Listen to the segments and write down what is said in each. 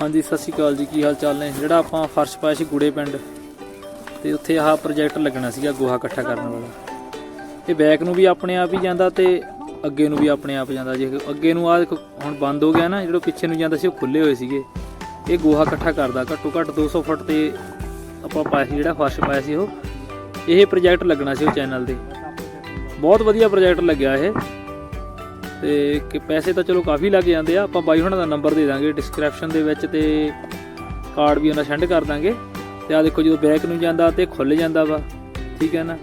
ਹਾਂਜੀ ਸਤਿ ਸ਼੍ਰੀ ਅਕਾਲ ਜੀ, ਕੀ ਹਾਲ ਚਾਲ ਨੇ? ਜਿਹੜਾ ਆਪਾਂ ਫਰਸ਼ ਪਾਇਆ ਸੀ ਗੁੜੇ ਪਿੰਡ, ਤੇ ਉੱਥੇ ਆਹ ਪ੍ਰੋਜੈਕਟ ਲੱਗਣਾ ਸੀਗਾ ਗੋਹਾ ਇਕੱਠਾ ਕਰਨ ਵਾਲਾ। ਇਹ ਬੈਕ ਨੂੰ ਵੀ ਆਪਣੇ ਆਪ ਹੀ ਜਾਂਦਾ ਤੇ ਅੱਗੇ ਨੂੰ ਵੀ ਆਪਣੇ ਆਪ ਜਾਂਦਾ। ਜੇ ਅੱਗੇ ਨੂੰ ਆ ਹੁਣ ਬੰਦ ਹੋ ਗਿਆ ਨਾ, ਜਿਹੜਾ ਪਿੱਛੇ ਨੂੰ ਜਾਂਦਾ ਸੀ ਉਹ ਖੁੱਲੇ ਹੋਏ ਸੀਗੇ। ਇਹ ਗੋਹਾ ਇਕੱਠਾ ਕਰਦਾ, ਘੱਟੋ ਘੱਟ 200 ਫੁੱਟ ਤੇ ਆਪਾਂ ਪਾਇਆ ਸੀ, ਜਿਹੜਾ ਫਰਸ਼ ਪਾਇਆ ਸੀ ਉਹ। ਇਹ ਪ੍ਰੋਜੈਕਟ ਲੱਗਣਾ ਸੀ ਉਹ ਚੈਨਲ ਤੇ। ਬਹੁਤ ਵਧੀਆ ਪ੍ਰੋਜੈਕਟ ਲੱਗਿਆ ਇਹ। ਤੇ ਕਿ ਪੈਸੇ ਤਾਂ ਚਲੋ ਕਾਫੀ ਲੱਗ ਜਾਂਦੇ ਆ। ਆਪਾਂ ਬਾਈ ਹੁਣਾਂ ਦਾ ਨੰਬਰ ਦੇ ਦਾਂਗੇ ਡਿਸਕ੍ਰਿਪਸ਼ਨ ਦੇ ਵਿੱਚ ਤੇ ਕਾਰਡ ਵੀ ਉਹਨਾਂ ਸੈਂਡ ਕਰ ਦਾਂਗੇ। ਤੇ ਆ ਦੇਖੋ ਜਦੋਂ ਬੈਕ ਨੂੰ ਜਾਂਦਾ ਤੇ ਖੁੱਲ ਜਾਂਦਾ ਵਾ, ਠੀਕ ਹੈ ਨਾ?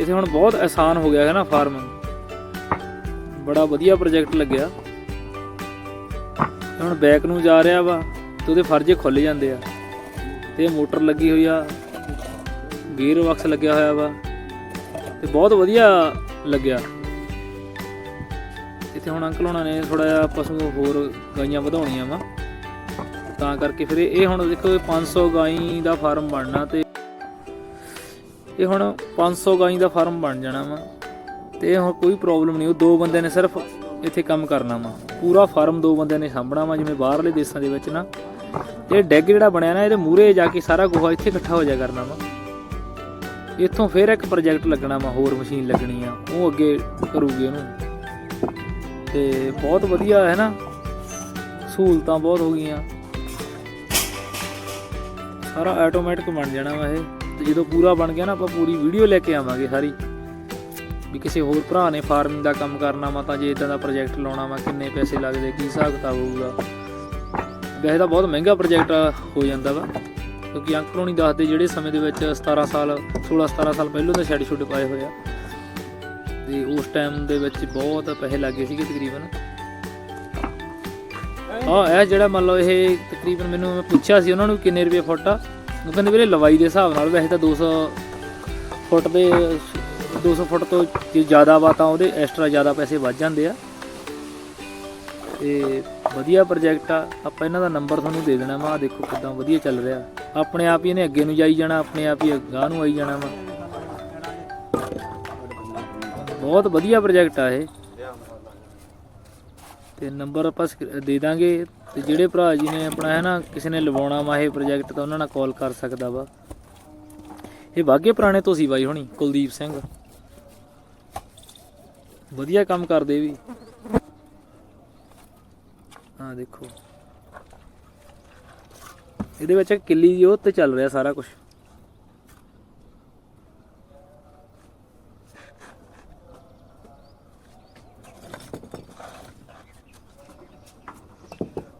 ਇਥੇ ਹੁਣ ਬਹੁਤ ਆਸਾਨ ਹੋ ਗਿਆ ਹੈ ਨਾ ਫਾਰਮ ਬੜਾ ਵਧੀਆ ਪ੍ਰੋਜੈਕਟ ਲੱਗਿਆ। ਹੁਣ ਬੈਕ ਨੂੰ ਜਾ ਰਿਹਾ ਵਾ ਤੇ ਉਹਦੇ ਫਰਜੇ ਖੁੱਲ ਜਾਂਦੇ ਆ। ਤੇ ਮੋਟਰ ਲੱਗੀ ਹੋਈ ਆ ਗੀਅਰ ਬਾਕਸ ਲੱਗਿਆ ਹੋਇਆ ਵਾ। ਤੇ ਬਹੁਤ ਵਧੀਆ ਲੱਗਿਆ। ਇੱਥੇ ਹੁਣ ਅੰਕਲ ਹੋਣਾ ਨੇ ਥੋੜਾ ਜਿਹਾ ਪਸ਼ੂ ਹੋਰ ਗਾਈਆਂ ਵਧਾਉਣੀਆਂ ਵਾ। ਤਾਂ ਕਰਕੇ ਫਿਰ ਇਹ ਹੁਣ ਦੇਖੋ ਇਹ 500 ਗਾਈ ਦਾ ਫਾਰਮ ਬਣਨਾ ਤੇ ਇਹ ਹੁਣ 500 ਗਾਈ ਦਾ ਫਾਰਮ ਬਣ ਜਾਣਾ ਵਾ। ਤੇ ਹੁਣ ਕੋਈ ਪ੍ਰੋਬਲਮ ਨਹੀਂ, ਉਹ ਦੋ ਬੰਦੇ ਨੇ ਸਿਰਫ ਇੱਥੇ ਕੰਮ ਕਰਨਾ ਵਾ। ਪੂਰਾ ਫਾਰਮ ਦੋ ਬੰਦਿਆਂ ਨੇ ਸਾਂਭਣਾ ਵਾ, ਜਿਵੇਂ ਬਾਹਰਲੇ ਦੇਸ਼ਾਂ ਦੇ ਵਿੱਚ ਨਾ। ਇਹ ਡੈਗ ਜਿਹੜਾ ਬਣਿਆ ਨਾ, ਇਹਦੇ ਮੂਹਰੇ ਜਾ ਕੇ ਸਾਰਾ ਗੋਹਾ ਇੱਥੇ ਇਕੱਠਾ ਹੋ ਜਾ ਕਰਨਾ ਵਾ। ਇੱਥੋਂ ਫਿਰ ਇੱਕ ਪ੍ਰੋਜੈਕਟ ਲੱਗਣਾ ਵਾ, ਹੋਰ ਮਸ਼ੀਨ ਲੱਗਣੀ ਆ, ਉਹ ਅੱਗੇ ਕਰੂਗੀ ਉਹਨੂੰ। ਤੇ ਬਹੁਤ ਵਧੀਆ ਹੈ ਨਾ, ਸਹੂਲਤਾਂ ਬਹੁਤ ਹੋ ਗਈਆਂ। ਸਾਰਾ ਆਟੋਮੈਟਿਕ ਬਣ ਜਾਣਾ ਵਾ ਇਹ। ਤੇ ਜਦੋਂ ਪੂਰਾ ਬਣ ਗਿਆ ਨਾ, ਆਪਾਂ ਪੂਰੀ ਵੀਡੀਓ ਲੈ ਕੇ ਆਵਾਂਗੇ ਸਾਰੀ। ਵੀ ਕਿਸੇ ਹੋਰ ਭਰਾ ਨੇ ਫਾਰਮਿੰਗ ਦਾ ਕੰਮ ਕਰਨਾ ਵਾ, ਤਾਂ ਜੇ ਇਦਾਂ ਦਾ ਪ੍ਰੋਜੈਕਟ ਲਾਉਣਾ ਵਾ, ਕਿੰਨੇ ਪੈਸੇ ਲੱਗਦੇ, ਕੀ ਹਿਸਾਬ ਕਿਤਾਬ ਹੋਊਗਾ। ਵੈਸੇ ਤਾਂ ਬਹੁਤ ਮਹਿੰਗਾ ਪ੍ਰੋਜੈਕਟ ਹੋ ਜਾਂਦਾ ਵਾ। ਕਿਉਂਕਿ ਅੰਕਲ ਨਹੀਂ ਦੱਸਦੇ ਜਿਹੜੇ ਸਮੇਂ ਦੇ ਵਿੱਚ 17 ਸਾਲ 16 17 ਸਾਲ ਪਹਿਲਾਂ ਦੇ ਛੱਡ ਛੁੱਟ ਪਾਏ ਹੋਏ ਆ। ਤੇ ਉਸ ਟਾਈਮ ਦੇ ਵਿੱਚ ਬਹੁਤ ਪੈਸੇ ਲੱਗੇ ਸੀਗੇ ਤਕਰੀਬਨ। ਹਾਂ ਇਹ ਜਿਹੜਾ ਮੰਨ ਲਓ ਇਹ ਤਕਰੀਬਨ ਮੈਨੂੰ ਮੈਂ ਪੁੱਛਿਆ ਸੀ ਉਹਨਾਂ ਨੂੰ ਕਿੰਨੇ ਰੁਪਏ ਫੁੱਟ ਆ। ਉਹ ਕਹਿੰਦੇ ਵੀਰੇ ਲਵਾਈ ਦੇ ਹਿਸਾਬ ਨਾਲ ਵੈਸੇ ਤਾਂ 200 ਫੁੱਟ ਦੇ 200 ਫੁੱਟ ਤੋਂ ਜੇ ਜ਼ਿਆਦਾ ਵਾ ਤਾਂ ਉਹਦੇ ਐਕਸਟਰਾ ਜ਼ਿਆਦਾ ਪੈਸੇ ਵੱਧ ਜਾਂਦੇ ਆ। ਤੇ ਵਧੀਆ ਪ੍ਰੋਜੈਕਟ ਆ, ਆਪਾਂ ਇਹਨਾਂ ਦਾ ਨੰਬਰ ਤੁਹਾਨੂੰ ਦੇ ਦੇਣਾ ਵਾ। ਆਹ ਦੇਖੋ ਕਿਦਾਂ ਵਧੀਆ ਚੱਲ ਰਿਹਾ। ਆਪਣੇ ਆਪ ਹੀ ਇਹਨੇ ਅੱਗੇ ਨੂੰ ਜਾਈ ਜਾਣਾ, ਆਪਣੇ ਆਪ ਹੀ ਅਗਾਂਹ ਨੂੰ ਆਈ ਜਾਣਾ ਵਾ। ਬਹੁਤ ਵਧੀਆ ਪ੍ਰੋਜੈਕਟ ਆ ਇਹ। ਤੇ ਨੰਬਰ ਆਪਾਂ ਸਕ- ਦੇ ਦਾਂਗੇ। ਤੇ ਜਿਹੜੇ ਭਰਾ ਜੀ ਨੇ ਆਪਣਾ ਹੈ ਨਾ, ਕਿਸੇ ਨੇ ਲਵਾਉਣਾ ਵਾ ਇਹ ਪ੍ਰੋਜੈਕਟ ਤਾਂ ਉਹਨਾਂ ਨਾਲ ਕਾਲ ਕਰ ਸਕਦਾ ਵਾ। ਇਹ ਬਾਗੇ ਪੁਰਾਣੇ ਤੋਂ ਸੀ ਬਾਈ ਹੁਣੀ, ਕੁਲਦੀਪ ਸਿੰਘ। ਵਧੀਆ ਕੰਮ ਕਰਦੇ ਵੀ। ਹਾਂ, ਦੇਖੋ। ਇਹਦੇ ਵਿੱਚ ਕਿੱਲੀ ਦੀ ਉਹ ਤੇ ਚੱਲ ਰਿਹਾ ਸਾਰਾ ਕੁਝ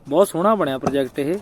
ਬਹੁਤ ਸੋਹਣਾ ਬਣਿਆ ਪ੍ਰੋਜੈਕਟ ਇਹ।